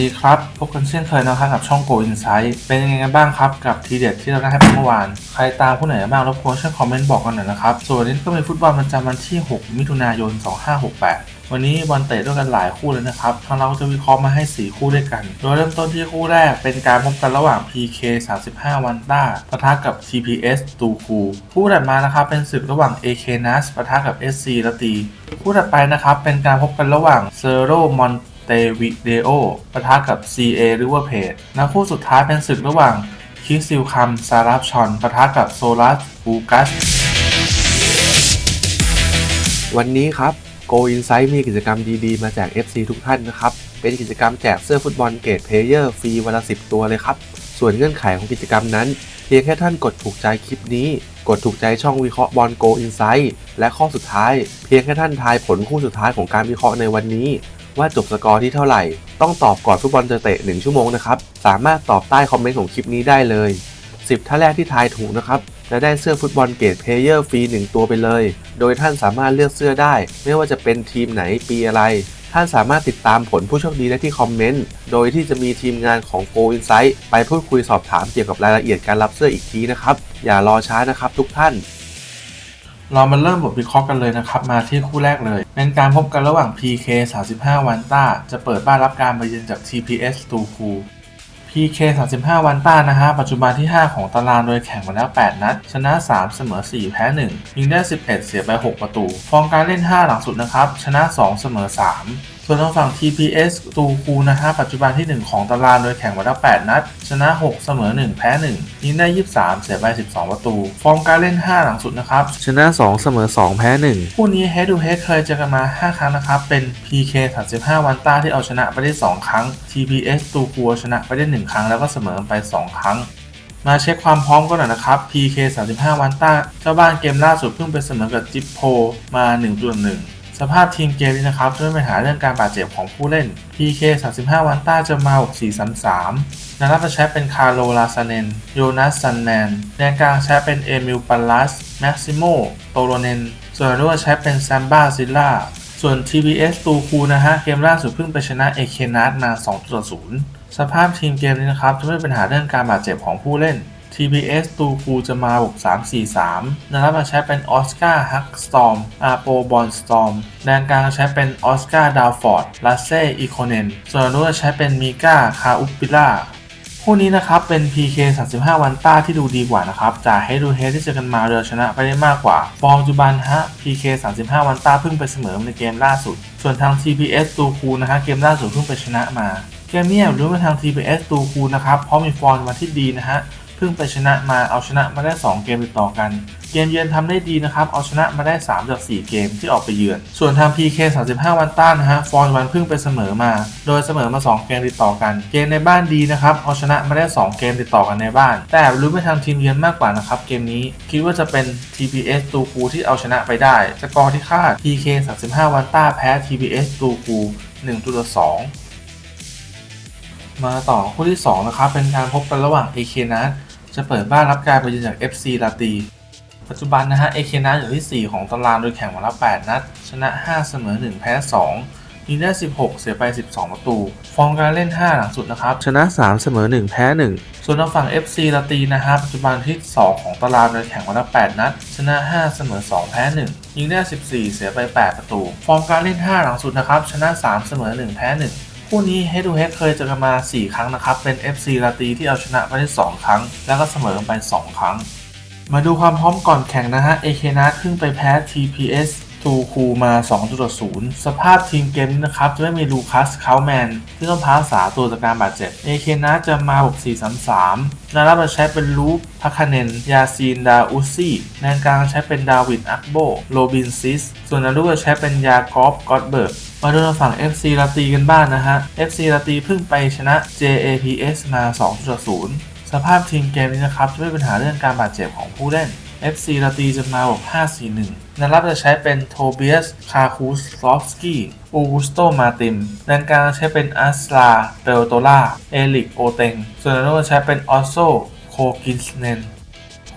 ดีครับ พบกันเช่นเคยนะครับกับช่อง Go Insight เป็นยังไงกันบ้างครับ กับทีเด็ดที่เราได้ให้ไปเมื่อวาน ใครตามผู้ไหนบ้างรบกวนช่วยคอมเมนต์บอกกันหน่อยนะครับ ส่วนนี้ก็มีฟุตบอลประจำวันที่ 6 มิถุนายน 2568วันนี้บอลเตะด้วยกันหลายคู่เลยนะครับ ทางเราจะวิเคราะห์มาให้ 4 คู่ด้วยกัน โดยเริ่มต้นที่คู่แรกเป็นการพบกันระหว่าง PK 35 วันต้าปะทะกับ TPS ตูคูคู่ถัดมานะครับเป็นศึกระหว่าง AK NAS ปะทะกับ SC ละตี คู่ถัดไปนะครับเป็นการพบกันระหว่าง s e r o Mon เตวิเดโอปะทะกับ CA River Plate และคู่สุดท้ายเป็นศึกระหว่างคิสซิลคัมซารับชอนปะทะกับโซลัสบูกัส วันนี้ครับ Go Insight มีกิจกรรมดีๆ มาแจก FC ทุกท่านนะครับ เป็นกิจกรรมแจกเสื้อฟุตบอลเกรดเพลเยอร์ฟรีวันละ10 ตัวเลยครับ ส่วนเงื่อนไขของกิจกรรมนั้น เพียงแค่ท่านกดถูกใจคลิปนี้ กดถูกใจช่องวิเคราะห์บอล Go Insight และข้อสุดท้าย เพียงแค่ท่านทายผลคู่สุดท้ายของการวิเคราะห์ในวันนี้ ว่าจบสกอร์ที่เท่าไหร่ ต้องตอบก่อนฟุตบอลจะเตะ1ชั่วโมงนะครับ สามารถตอบใต้คอมเมนต์ของคลิปนี้ได้เลย 10 ท่านแรกที่ทายถูกนะครับจะได้เสื้อฟุตบอลเกรดเพลเยอร์ฟรี1ตัวไปเลย โดยท่านสามารถเลือกเสื้อได้ ไม่ว่าจะเป็นทีมไหนปีอะไร ท่านสามารถติดตามผลผู้โชคดีได้ที่คอมเมนต์ โดยที่จะมีทีมงานของ Go Insight ไปพูดคุยสอบถามเกี่ยวกับรายละเอียดการรับเสื้ออีกทีนะครับ อย่ารอช้านะครับทุกท่าน เรามาเริ่มบทวิเคราะห์กันเลยนะครับ มาที่คู่แรกเลย เป็นการพบกันระหว่าง PK 35 วันต้า จะเปิดบ้านรับการมาเยือนจาก TPS ตูคู PK 35 วันต้านะฮะ ปัจจุบันที่ 5 ของตารางโดยแข่งมาแล้ว 8 นัด ชนะ 3 เสมอ 4 แพ้ 1 ยิงได้ 11 เสียไป 6 ประตู ฟอร์มการเล่น 5 หลังสุดนะครับ ชนะ 2 เสมอ 3 ส่วนทางฝั่ง TPS ตูคูนะฮะปัจจุบันที่ 1 ของตารางโดยแข่งมาแล้ว8นัด ชนะ 6 เสมอ 1 แพ้ 1 ยิงได้ 23 เสียไป 12 ประตู ฟอร์มการเล่น 5 หลังสุดนะครับ ชนะ 2 เสมอ 2 แพ้ 1 คู่นี้ Head to Head เคยเจอกันมา 5 ครั้งนะครับ เป็น PK 35 วันต้าที่เอาชนะไปได้ 2 ครั้ง TPS ตูคูเอาชนะไปได้ 1 ครั้งแล้วก็เสมอไป 2 ครั้งมาเช็คความพร้อมกันหน่อยนะครับ PK 35 วันต้า เจ้าบ้านเกมล่าสุดเพิ่งไปเสมอกับจิปโพมา1ตัว1 สภาพทีมเกมนี้นะครับจะไม่มีปัญหาเรื่องการบาดเจ็บของผู้เล่น PK 35 วันต้าจะมา6433นักรับจะใช้เป็นคาร์โลลาซาเนนโยนัสซันแนนแดนกลางใช้เป็นเอมิลปัลลัสแม็กซิโมโตโรเนนส่วนรุ่ใช้เป็นแซมบ้าซิลล่าส่วน TBS ตูคูนะฮะ เกมล่าสุดเพิ่งไปชนะเอเคนัสมา2.0 สภาพทีมเกมนี้นะครับจะไม่มีปัญหาเรื่องการบาดเจ็บของผู้เล่น TBS ตูคูจะมาบวก3-4-3 นะครับมาใช้เป็นออสการ์ฮักสตอมอาโปบอลสตอมแดนกลางใช้เป็นออสการ์ดาวฟอร์ดลัสเซ่อีโคเนนส่วนนู้นใช้เป็นมิก้าคาอุปปิล่าคู่นี้นะครับเป็น PK 35 วันต้าที่ดูดีกว่านะครับจากให้ดูเฮดที่เจอกันมาเรือชนะไปได้มากกว่าฟอร์มปัจจุบันฮะ PK 35 วันต้าเพิ่งไปเสมอในเกมล่าสุด ส่วนทาง TPS ตูคูนะฮะเกมล่าสุดเพิ่งไปชนะมาเกมนี้รู้มาทาง TPS ตูคูนะครับเพราะมีฟอร์มมาที่ดีนะฮะ พิ่งไปชนะมาเอาชนะมาได้ 2 เกมติดต่อกัน เกมเยือนทำได้ดีนะครับ เอาชนะมาได้3จาก4เกมที่ออกไปเยือน ส่วนทาง PK 35 วันต้านนะฮะฟอร์วันเพิ่งไปเสมอมา โดยเสมอมา 2 เกมติดต่อกัน เกมในบ้านดีนะครับ เอาชนะมาได้ 2 เกมติดต่อกันในบ้าน แต่รู้ไปทางทีมเยือนมากกว่านะครับเกมนี้คิดว่าจะเป็น TPS ตูคูที่เอาชนะไปได้สกอร์ที่คาด PK 35 วันต้าแพ้ TPS ตูคู1ตัว2มาต่อคู่ที่ 2 นะครับ เป็นการพบกันระหว่าง AK นัท จะเปิดบ้านรับการไปเยือนจาก FC ลาตีปัจจุบันนะฮะ AK นัทอยู่ที่ 4 ของตารางโดยแข่งมาแล้ว8นัด ชนะ 5 เสมอ 1 แพ้ 2 ยิงได้ 16 เสียไป 12 ประตู ฟอร์มการเล่น 5 หลังสุดนะครับ ชนะ 3 เสมอ 1 แพ้ 1 ส่วนทางฝั่ง FC ลาตีนะฮะปัจจุบันที่ 2 ของตารางโดยแข่งมาแล้ว8นัด ชนะ 5 เสมอ 2 แพ้ 1 ยิงได้ 14 เสียไป 8 ประตู ฟอร์มการเล่น 5 หลังสุดนะครับ ชนะ 3 เสมอ 1 แพ้ 1 คู่นี้ Head to Head เคยเจอกันมา 4 ครั้งนะครับ เป็น FC ลาตีที่เอาชนะไปได้ 2 ครั้ง แล้วก็เสมอกันไป 2 ครั้ง มาดูความพร้อมก่อนแข่งนะฮะ AK นัทเพิ่งไปแพ้ TPS ตูคูมา 2.0 สภาพทีมเกมนี้นะครับ จะไม่มีลูคัสเคาแมนที่ต้องพักษาตัวจากการบาดเจ็บ AK นัทจะมาบก4-3-3นารับจะใช้เป็นลูปพัคเนน ยาซีน ดาอุซี่แนนกลางใช้เป็นดาวิด อักโบ โรบินซิส ส่วนนารุจะใช้เป็นยากอฟกอตเบิร์กมาดูทางฝั่ง FC ลาตีกันบ้างนะฮะ FC ลาตีเพิ่งไปชนะ JAPS มา 2.0 สภาพทีมเกมนี้นะครับจะไม่มีปัญหาเรื่องการบาดเจ็บของผู้เล่น FC ลาตีจะมาบวก5-4-1 นันรับจะใช้เป็นโทเบียส คาคูสลอฟสกี้อูกุสโต มาติมแดนกลางใช้เป็นอัสลา เปโตล่า เอลิก โอเตง ส่วนนันจะใช้เป็นออสโซ โคกินสเนน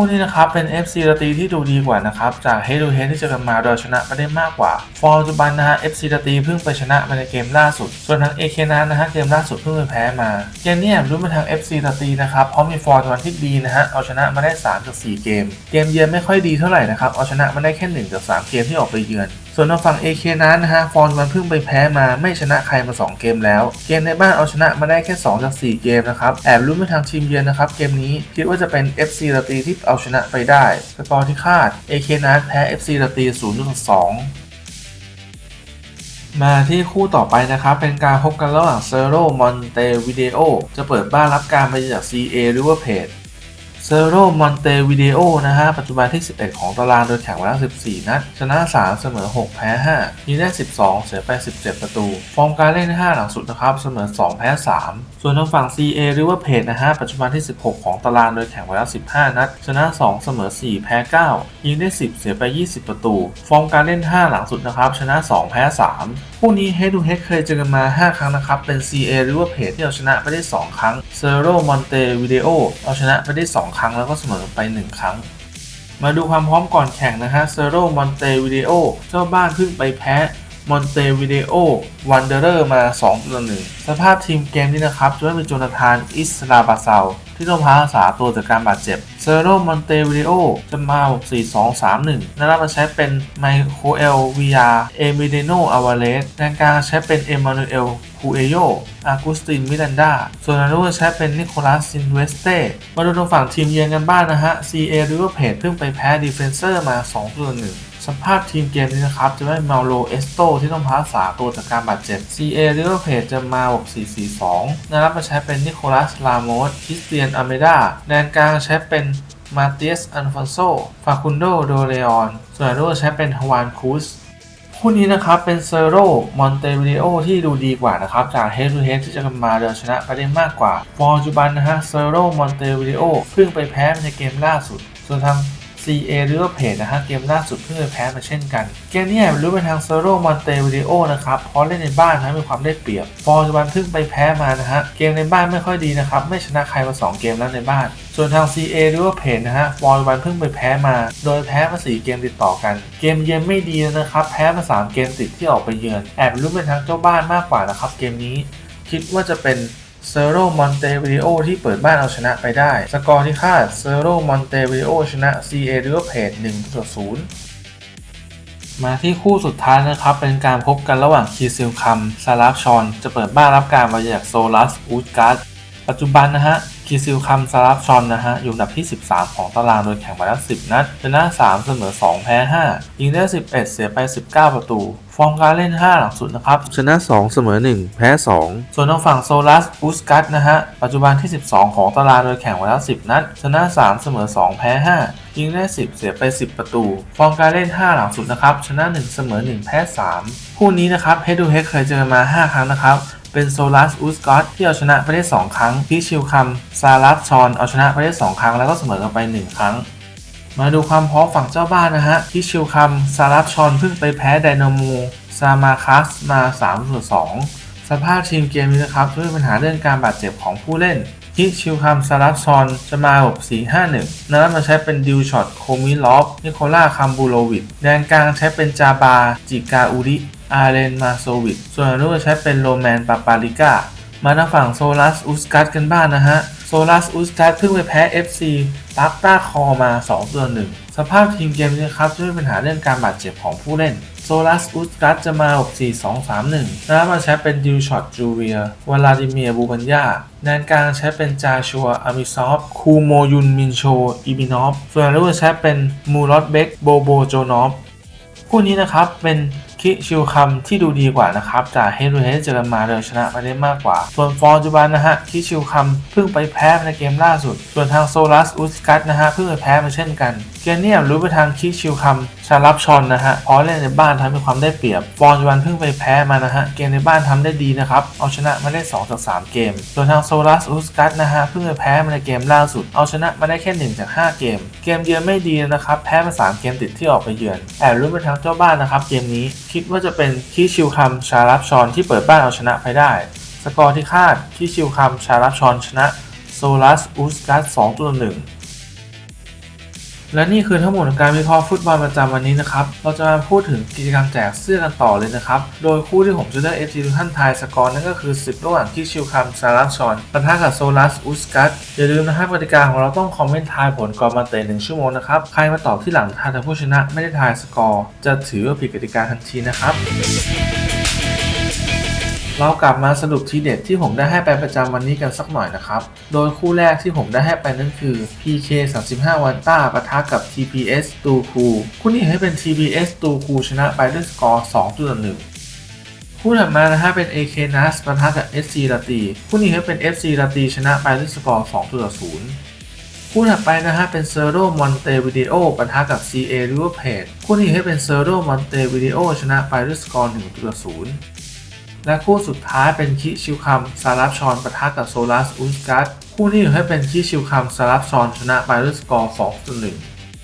คู่นี้นะครับเป็น FC ราตีที่ดูดีกว่านะครับจากเฮดูเฮดที่เจอกันมาโดยชนะไปได้มากกว่า ฟอร์มปัจจุบันนะฮะ FC ราตีเพิ่งไปชนะมาในเกมล่าสุด ส่วนทาง AK นั้นนะฮะเกมล่าสุดเพิ่งไปแพ้มาเกมนี้รู้มาทาง FC ราตีนะครับเพราะมีฟอร์มปัจจุบันที่ดีนะฮะเอาชนะมาได้3จาก4เกม เกมเยือนไม่ค่อยดีเท่าไหร่นะครับเอาชนะมาได้แค่1จาก3เกมที่ออกไปเยือน ส่วนทางฝั่ง AK นั้นนะฮะฟอร์มมันเพิ่งไปแพ้มาไม่ชนะใครมา 2 เกมแล้ว เกมในบ้านเอาชนะมาได้แค่ 2 จาก 4 เกมนะครับ แอบลุ้นไปทางทีมเยือนนะครับ เกมนี้คิดว่าจะเป็น FC ลาตีที่เอาชนะไปได้สกอร์ที่คาด AK นั้นแพ้ FC ลาตี0ต่อ2มาที่คู่ต่อไปนะครับ เป็นการพบกันระหว่างเซโรมอนเตวิเดโอจะเปิดบ้านรับการมาจาก CA River Plate เซโรมอนเตวิเดโอนะฮะ ปัจจุบันที่ 11 ของตารางโดยแข่งมาแล้ว 14 นัด ชนะ 3 เสมอ 6 แพ้5ยิงได้ 12 เสียไป 17 ประตู ฟอร์มการเล่น 5 หลังสุดนะครับ เสมอ 2 แพ้ 3 ส่วนทางฝั่ง CA River Plate นะฮะ ปัจจุบันที่ 16 ของตารางโดยแข่งมาแล้ว 15 นัด ชนะ 2 เสมอ 4 แพ้ 9 ยิงได้ 10 เสียไป 20 ประตู ฟอร์มการเล่น 5 หลังสุดนะครับ ชนะ 2 แพ้ 3 คู่นี้ Head to Head เคยเจอกันมา 5 ครั้งนะครับ เป็น CA River Plate ที่เอาชนะไปได้ 2 ครั้ง Cerro Monte Video เอาชนะไปได้ 2ครั้งแล้วก็เสมอไป 1 ครั้ง มาดูความพร้อมก่อนแข่งนะฮะเซโรมอนเตวิเดโอเจ้าบ้านเพิ่งไปแพ้มอนเตวิเดโอวันเดอร์มา2ต่อ1สภาพทีมเกมนี้นะครับจะไม่มีโจนาธานอิสลาบาเซาที่ต้องพักรักษาตัวจากการบาดเจ็บ ซโรมอนเตวิโอจะมา4-2-3-1 นะครับมาใช้เป็นไมโครเอลวิยาเอมิเดโนอาวาเลสแดนกลางใช้เป็นเอมานูเอลคูเอโยอากูสติน มิรันดา ส่วนอนุใช้เป็นนิโคลัส ซินเวสเต้ มาดูตรงฝั่งทีมเยือนกันบ้างนะฮะ CA River Plate เพิ่งไปแพ้ดีเฟนเซอร์มา2-1 สภาพทีมเกมนี้นะครับ จะไม่มาโลเอสโตที่ต้องพักษาตัวจากการบาดเจ็บ CA River Plate จะมาบอก4-4-2นะรับมาใช้เป็นนิโคลัส ลาโมสคริสเตียนอเมดาแดนกลางใช้เป็นมาเตียส อันฟอนโซ ฟาคุนโด โดเรออน ส่วนอารุใช้เป็นฮวานคูสคู่นี้นะครับเป็นเซโรมอนเตวิ d โอที่ดูดีกว่านะครับ จาก Head to Head ที่จะกันมาเดินชนะไปได้มากกว่าฟอร์ปัจจุบันนะฮะเซโรมอนเตวิ d โอเพิ่งไปแพ้ในเกมล่าสุด ส่วนทาง CA หรือว่าเพจนะฮะเกมล่าสุดเพิ่งไปแพ้มาเช่นกัน เกมนี้รู้ไปทางเซโรมอนเตวิ d โอนะครับเพราะเล่นในบ้านนะมีความได้เปรียบ ฟอร์ปัจจุบันเพิ่งไปแพ้มานะฮะเกมในบ้านไม่ค่อยดีนะครับไม่ชนะใครมา 2 เกมแล้วในบ้าน ส่วนทาง CA หรือว่าเพจนะฮะฟอร์ปัจจุบันเพิ่งไปแพ้มา โดยแพ้มา 4 เกมติดต่อกัน เกมเยือนไม่ดีนะครับแพ้มา 3 เกมติดที่ออกไปเยือน แอบรู้เป็นทางเจ้าบ้านมากกว่านะครับเกมนี้ คิดว่าจะเป็น เซโรมอนเตวิโอที่เปิดบ้านเอาชนะไปได้ สกอร์ที่คาดเซโรมอนเตวิโอชนะ CA หรือว่าเพจ1ต่อ0มาที่คู่สุดท้ายนะครับ เป็นการพบกันระหว่างคีซิลคัมซาลาฟชอน จะเปิดบ้านรับการมาจากโซลัสอูดการ์ดปัจจุบันนะฮะ คีซิลคัมซาลาฟชอนนะฮะ อยู่อันดับที่ 13 ของตารางโดยแข่งมาแล้ว 10 นัดชนะ3 เสมอ 2 แพ้ 5 ยิงได้ 11 เสียไป 19 ประตู ฟอร์มการเล่น 5 หลังสุดนะครับ ชนะ 2 เสมอ 1 แพ้ 2 ส่วนทางฝั่งโซลัสอูสกัตนะฮะ ปัจจุบันที่ 12 ของตารางโดยแข่งมาแล้ว 10 นัด ชนะ 3 เสมอ 2 แพ้ 5ยิงได้ 10 เสียไป 10 ประตู ฟอร์มการเล่น 5 หลังสุดนะครับ ชนะ 1 เสมอ 1 แพ้ 3 คู่นี้นะครับเฮดูเฮดเคยเจอกันมา 5 ครั้งนะครับ เป็นโซลัสอูสกอตที่เอาชนะไปได้ 2 ครั้งพิชิวคัมซาลัสชอนเอาชนะไปได้ 2 ครั้งแล้วก็เสมอกันไป 1 ครั้ง มาดูความพร้อมฝั่งเจ้าบ้านนะฮะพิชิวคัมซาลัสชอนเพิ่งไปแพ้ไดนาโมซามาคัสมา3ต่อ2สภาพทีมเกมนี้นะครับด้วยปัญหาเรื่องการบาดเจ็บของผู้เล่นฮิชิวคัมซาลัสชอนจะมาแบบ4-5-1นั้นมาใช้เป็นดิวช็อตโคมิลอฟนิโคล่าคัมบูโลวิดแดนกลางใช้เป็นจาบา จิกาอูริ อาร์เรนมาโซวิดส่วนอนุใช้เป็นโรแมนปาปาลิก้ามาทางฝั่งโซลัสอุสกัตกันบ้างนะฮะ โซลัสอุสกัตเพิ่งไปแพ้ FC ตักต้าคอมา2ตัวหนึ่งสภาพทีมเกมนี้ครับจะมีปัญหาเรื่องการบาดเจ็บของผู้เล่น โซลัสอุสกัตจะมาแบบ4-2-3-1แล้วมาใช้เป็นดิวช็อตจูเวียวลาดิเมียบูบัญญาแดนกลางใช้เป็นจาชัวอามิซอฟ คูโมยุนมินโชอีบินอฟ ส่วนอนุใช้เป็นมูรอดเบกโบโบโจนอฟคู่นี้นะครับเป็น คิชิวคัมที่ดูดีกว่านะครับจากเฮดูเฮดเจอกันมาโดยชนะไปได้มากกว่า ส่วนฟอร์จูบันนะฮะคิชิวคัมเพิ่งไปแพ้ในเกมล่าสุด ส่วนทางโซลัสอุสกัตนะฮะเพิ่งไปแพ้มาเช่นกัน เกมนี้รู้ไปทางคิชิวคัม ชาลับชอนนะฮะเพราะเล่นในบ้านทำให้ความได้เปรียบ ฟอร์ปัจจุบันเพิ่งไปแพ้มานะฮะ เกมในบ้านทำได้ดีนะครับ เอาชนะมาได้2จาก3เกม ส่วนทางโซลัสอุสกัตนะฮะ เพิ่งไปแพ้มาในเกมล่าสุด เอาชนะมาได้แค่1จาก5เกม เกมเยือนไม่ดีนะครับ แพ้มา3เกมติดที่ออกไปเยือน แอบรู้ไปทางเจ้าบ้านนะครับ เกมนี้คิดว่าจะเป็นคิชิวคัมชาลับชอนที่เปิดบ้านเอาชนะไปได้ สกอร์ที่คาดคิชิวคัมชาลับชอนชนะโซลัสอุสกัต2ตัวหนึ่ง และนี่คือทั้งหมดของการวิเคราะห์ฟุตบอลประจำวันนี้นะครับ เราจะมาพูดถึงกิจกรรมแจกเสื้อกันต่อเลยนะครับ โดยคู่ที่ผมจะได้เอฟซีทุกท่านทายสกอร์นั่นก็คือศึกระหว่างที่ชิวคัมซารัสชอนปะทะกับโซลัสอุสกัตอย่าลืมนะครับกติกาของเราต้องคอมเมนต์ทายผลก่อนมาเตะหนึ่งชั่วโมงนะครับ ใครมาตอบที่หลังทายแต่ผู้ชนะไม่ได้ทายสกอร์ จะถือว่าผิดกติกาทันทีนะครับ เรากลับมาสรุปทีเด็ดที่ผมได้ให้ไปประจำวันนี้กันสักหน่อยนะครับ โดยคู่แรกที่ผมได้ให้ไปนั่นคือ PK 35 วันต้าปะทะกับ TPS ตูคูคู่นี้ให้เป็น TPS ตูคูชนะไปด้วยสกอร์2ต่อ1คู่ถัดมานะฮะเป็น AK NAS ปะทะกับ SC ลาตีคู่นี้ให้เป็น FC ลาตีชนะไปด้วยสกอร์2ต่อ0คู่ถัดไปนะฮะเป็น c e r o Montevideo ปะทะกับ CA River Plate คู่นี้ให้เป็น c e r o Montevideo ชนะไปด้วยสกอร์1ต่อ0 และคู่สุดท้ายเป็นคิชิวคัมซารับชอนปะทะกับโซลัสอุสกัตคู่นี้อยู่ให้เป็นคิชิวคัมซารับชอนชนะไปด้วยสกอร์2ต่อ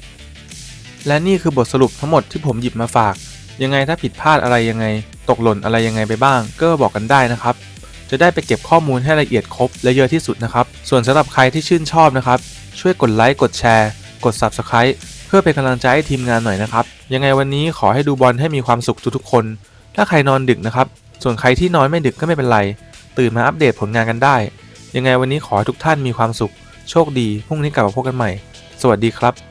1และนี่คือบทสรุปทั้งหมดที่ผมหยิบมาฝาก ยังไงถ้าผิดพลาดอะไรยังไง ตกหล่นอะไรยังไงไปบ้าง ก็บอกกันได้นะครับ จะได้ไปเก็บข้อมูลให้ละเอียดครบและเยอะที่สุดนะครับ ส่วนสำหรับใครที่ชื่นชอบนะครับ ช่วยกดไลค์กดแชร์ กด Subscribe เพื่อเป็นกำลังใจให้ทีมงานหน่อยนะครับ ยังไงวันนี้ขอให้ดูบอลให้มีความสุขทุกๆคน ถ้าใครนอนดึกนะครับ ส่วนใครที่นอนไม่ดึกก็ไม่เป็นไร ตื่นมาอัปเดตผลงานกันได้ ยังไงวันนี้ขอให้ทุกท่านมีความสุข โชคดี พรุ่งนี้กลับมาพบกันใหม่ สวัสดีครับ